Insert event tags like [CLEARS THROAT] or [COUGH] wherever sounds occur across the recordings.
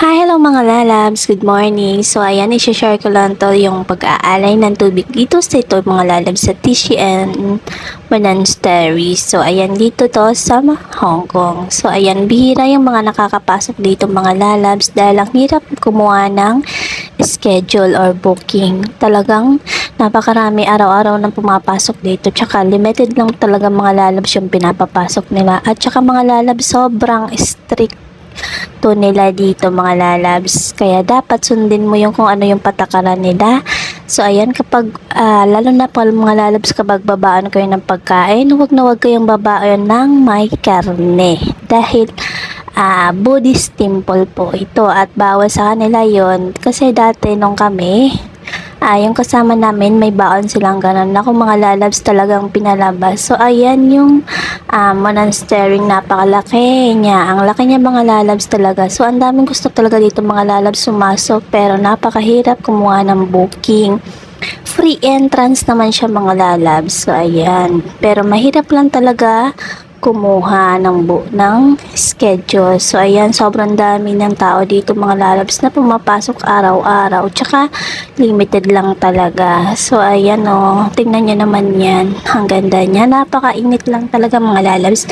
Hi, hello mga lalabs. Good morning. So, ayan, isi-share ko lang to yung pag-aalay ng tubig dito sa ito mga lalabs sa TCN Monastery. So, ayan, dito to sa Hong Kong. So, ayan, bihira yung mga nakakapasok dito mga lalabs dahil ang hirap kumuha ng schedule or booking. Talagang napakarami araw-araw nang pumapasok dito. Tsaka limited lang talaga mga lalabs yung pinapapasok nila. At tsaka mga lalabs sobrang strict to nila dito mga lalabs. Kaya dapat sundin mo yung kung ano yung patakaran nila. So ayan kapag ah, lalo na pag mga lalabs kapag babaan kayo ng pagkain, huwag na huwag kayong babaan ng may karne. Dahil ah Buddhist temple po ito at bawal sa kanila yon kasi dati nung kami ah yung kasama namin may baon silang ganun na mga lalabs talagang pinalabas. So ayan yung ah, monastery. Napakalaki niya. Ang laki niya mga lalabs talaga. So ang daming gusto talaga dito mga lalabs sumasok. Pero napakahirap kumuha ng booking. Free entrance naman siya mga lalabs. So ayan. Pero mahirap lang talaga kumuha ng bu ng schedule. So, ayan, sobrang dami ng tao dito mga lalabs na pumapasok araw-araw. Tsaka, limited lang talaga. So, ayan o, tingnan nyo naman yan. Ang ganda niya. Napakainit lang talaga mga lalabs.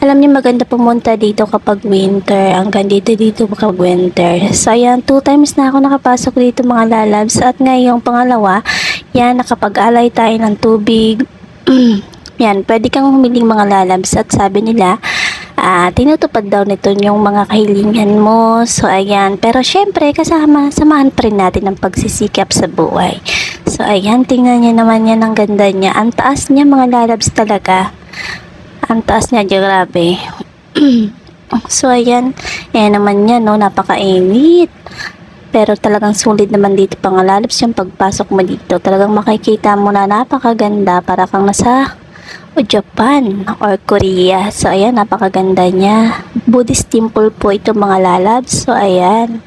Alam niyo maganda pumunta dito kapag winter. Ang ganda dito dito kapag winter. So, ayan, two times na ako nakapasok dito mga lalabs. At ngayong pangalawa, yan, nakapag-alay tayo ng tubig. [CLEARS THROAT] Yan, pwede kang humiling mga lalabs at sabi nila, ah, tinutupad daw nito yung mga kahilingan mo. So, ayan. Pero, syempre, kasama, samahan pa rin natin ang pagsisikap sa buhay. So, ayan, tingnan niya naman yan ang ganda niya. Ang taas niya, mga lalabs talaga. Ang taas niya, grabe. [CLEARS THROAT] so, ayan. Ayan naman niya, no? Napakainit. Pero talagang sulit naman dito pangalalabs yung pagpasok mo dito. Talagang makikita mo na napakaganda para kang nasa o Japan or Korea. So, ayan, napakaganda niya. Buddhist temple po ito mga lalabs. So, ayan.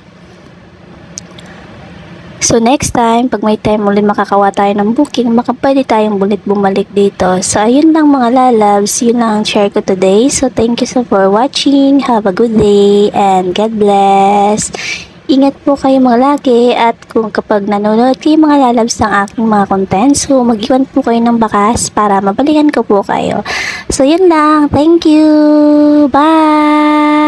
So, next time, pag may time ulit makakawa tayo ng booking, baka pwede tayong ulit bumalik dito. So, ayun lang mga lalabs. Yun lang ang share ko today. So, thank you so for watching. Have a good day and God bless. Ingat po kayo mga lagi at kung kapag nanonood kayo mga lalabs ng aking mga content, so mag-iwan po kayo ng bakas para mabalikan ko po kayo. So yun lang. Thank you. Bye!